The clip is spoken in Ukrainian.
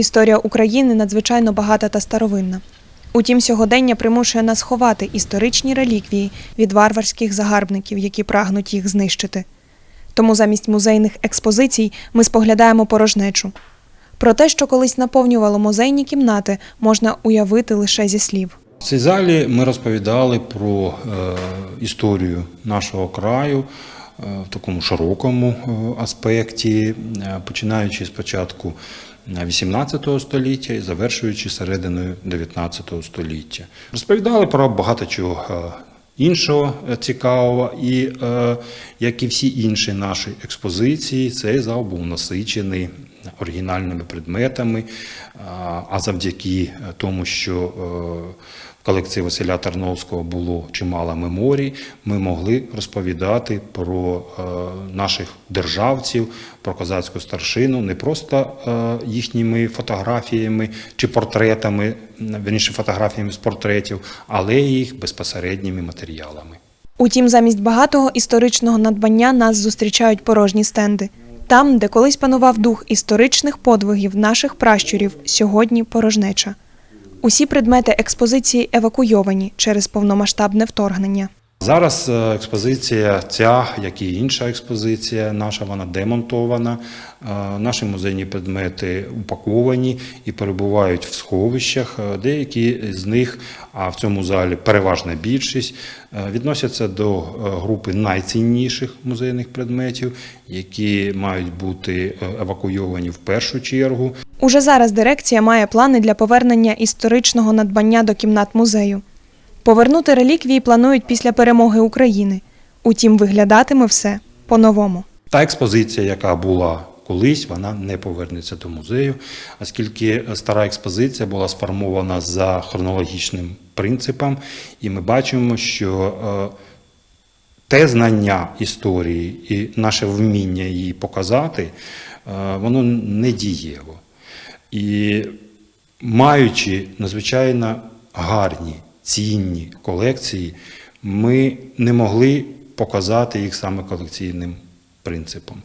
Історія України надзвичайно багата та старовинна. Утім, сьогодення примушує нас ховати історичні реліквії від варварських загарбників, які прагнуть їх знищити. Тому замість музейних експозицій ми споглядаємо порожнечу. Про те, що колись наповнювало музейні кімнати, можна уявити лише зі слів. В цій залі ми розповідали про е, історію нашого краю в такому широкому е, аспекті, е, починаючи спочатку 18 століття і завершуючи серединою 19 століття. Розповідали про багато чого. е, Іншого е, цікавого, і е, як і всі інші наші експозиції, цей зал був насичений оригінальними предметами. А завдяки тому, що е, колекції Василя Тарновського було чимало меморій, ми могли розповідати про е, наших державців, про козацьку старшину, не просто е, їхніми фотографіями чи портретами, верніше фотографіями з портретів, але й їх безпосередніми матеріалами. Утім, замість багатого історичного надбання нас зустрічають порожні стенди. Там, де колись панував дух історичних подвигів наших пращурів, сьогодні порожнеча. Усі предмети експозиції евакуйовані через повномасштабне вторгнення. Зараз е, експозиція ця, як і інша експозиція наша, вона демонтована. Е, Наші музейні предмети упаковані і перебувають в сховищах. Е, Деякі з них, а в цьому залі переважна більшість, відносяться до групи найцінніших музейних предметів, які мають бути евакуйовані в першу чергу. Уже зараз дирекція має плани для повернення історичного надбання до кімнат музею. Повернути реліквії планують після перемоги України. Утім, виглядатиме все по-новому. Та експозиція, яка була колись, вона не повернеться до музею, оскільки стара експозиція була сформована за хронологічним принципом, і ми бачимо, що е, те знання історії і наше вміння її показати, е, воно не дієво. І маючи надзвичайно гарні, цінні колекції, ми не могли показати їх саме колекційним принципом.